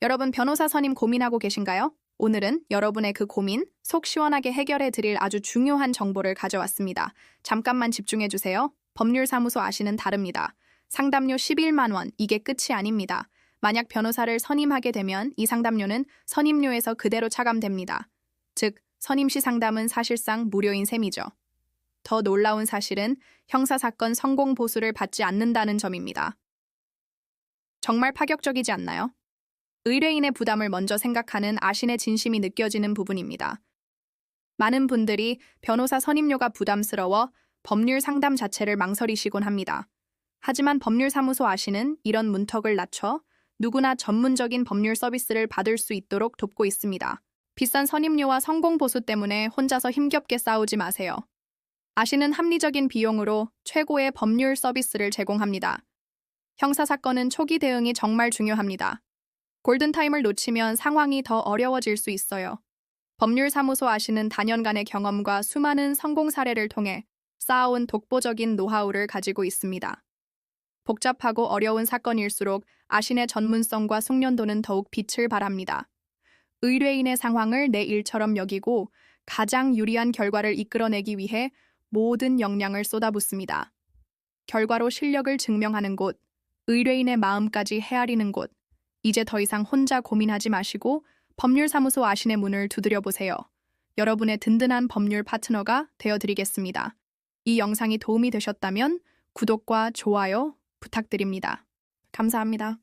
여러분 변호사 선임 고민하고 계신가요? 오늘은 여러분의 그 고민 속 시원하게 해결해 드릴 아주 중요한 정보를 가져왔습니다. 잠깐만 집중해 주세요. 법률사무소 아시는 다릅니다. 상담료 11만 원, 이게 끝이 아닙니다. 만약 변호사를 선임하게 되면 이 상담료는 선임료에서 그대로 차감됩니다. 즉, 선임 시 상담은 사실상 무료인 셈이죠. 더 놀라운 사실은 형사사건 성공 보수를 받지 않는다는 점입니다. 정말 파격적이지 않나요? 의뢰인의 부담을 먼저 생각하는 아신의 진심이 느껴지는 부분입니다. 많은 분들이 변호사 선임료가 부담스러워 법률 상담 자체를 망설이시곤 합니다. 하지만 법률사무소 아신은 이런 문턱을 낮춰 누구나 전문적인 법률 서비스를 받을 수 있도록 돕고 있습니다. 비싼 선임료와 성공 보수 때문에 혼자서 힘겹게 싸우지 마세요. 아신은 합리적인 비용으로 최고의 법률 서비스를 제공합니다. 형사 사건은 초기 대응이 정말 중요합니다. 골든타임을 놓치면 상황이 더 어려워질 수 있어요. 법률사무소 아시는 다년간의 경험과 수많은 성공 사례를 통해 쌓아온 독보적인 노하우를 가지고 있습니다. 복잡하고 어려운 사건일수록 아신의 전문성과 숙련도는 더욱 빛을 발합니다. 의뢰인의 상황을 내 일처럼 여기고 가장 유리한 결과를 이끌어내기 위해 모든 역량을 쏟아붓습니다. 결과로 실력을 증명하는 곳, 의뢰인의 마음까지 헤아리는 곳, 이제 더 이상 혼자 고민하지 마시고 법률사무소 아신의 문을 두드려 보세요. 여러분의 든든한 법률 파트너가 되어드리겠습니다. 이 영상이 도움이 되셨다면 구독과 좋아요 부탁드립니다. 감사합니다.